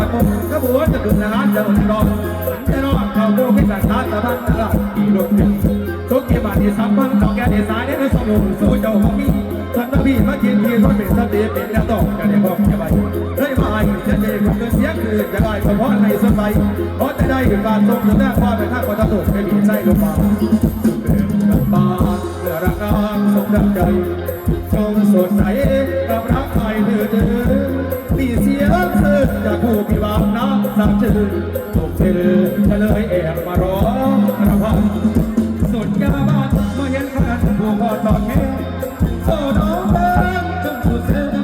องเขาเซลตะกนกระบวนจะดุนนจะหลุดรองจะรอเขาโบกิสันตาตะบันตะลักอีรถเก่งทุกเกี่ยวกับที่สัมพันธ์ดอกแก่ที่สายได้สมบูรณ์สู้เจ้าของมีสันตพีมากินที่รถเป็นสติเป็นแนวต้องกันในบอกจะไปเฮ้มาอีกจะเจคุณเสียคือจะได้เฉพาะในสมัยเพราะจะได้ถึงการทรงถึงหน้าความเป็นท่าก็ตะตุกไม่มีใจลงมาบาเพื่อรักนางสมดังใจชมสดใสกับรักใครเดือดมีเสียงซื่อจากผู้พิวางน้ำสักชื่นถูกเธอจะเลยแอบมาร้องระพันสุดยาบ้านเมื่อเห็นคนนั้นผู้พอตอนแค่โซ่น้องเบิ้งจนสุดเส้น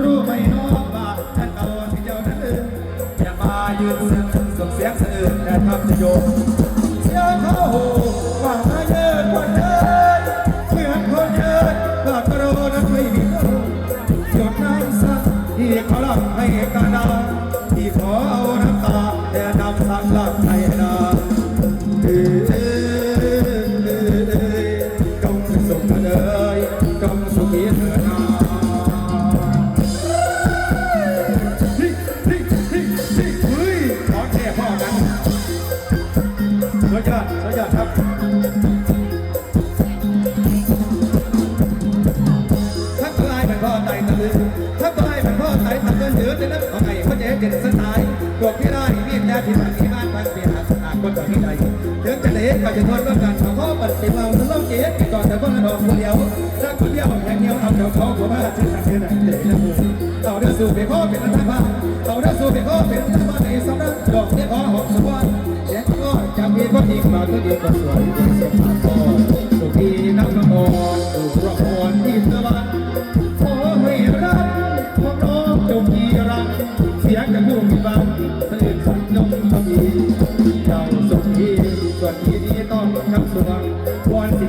รู้ไหมน้องว่าท่านเอาที่เจ้านั้นเอออย่ามายืนซึ่งส่งเสียงเสื่อแต่ทำจะโยมเสียงเขา สุดยอดสุดยอดครับทักทายเป็นพ่อไต่ตะลือทักทายเป็นพ่อไต่ตะลือถือจะนึกของไอ้พ่อเจ๊เจ็ดสไตล์พวพี่ได้มีแดดที่บ้านที่บ้านมันเปลี่ยนอาคนต่อที่ใดถึงจะเด็กก็จะทนร่วมกันขอข้อปัดติมาต้องต้องเจ๊ก่อนแต่คนละดอกคนเดียวรักคนเดียวอย่างเดียวทำเจ้าของหัวบ้านชื่อทางเดินเด็กนะมึงเอาเด้อสู่ไปพ่อเป็นอันดับานเอาเด้อสู่ไปพ่อเป็นอันดับานในสำนักดอกเนี่ยขอหอมสวันเสี ก็จะมีคนดีมาก็ดียวก็สวยเสียผ่านคอสุขีนักละมอนถูกระพรที่สวรรค์ขอให้รักของน้องจงมีรัก เสียงจะผู้มีบังตื่นสักนงมีเจ้าสุขีส่วนที่นี้ต้องชักสวงวัน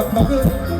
กน้อยความเป็นน้อยมาบอกให้ดอกน้อยความเป็นน้อยถ้าบาร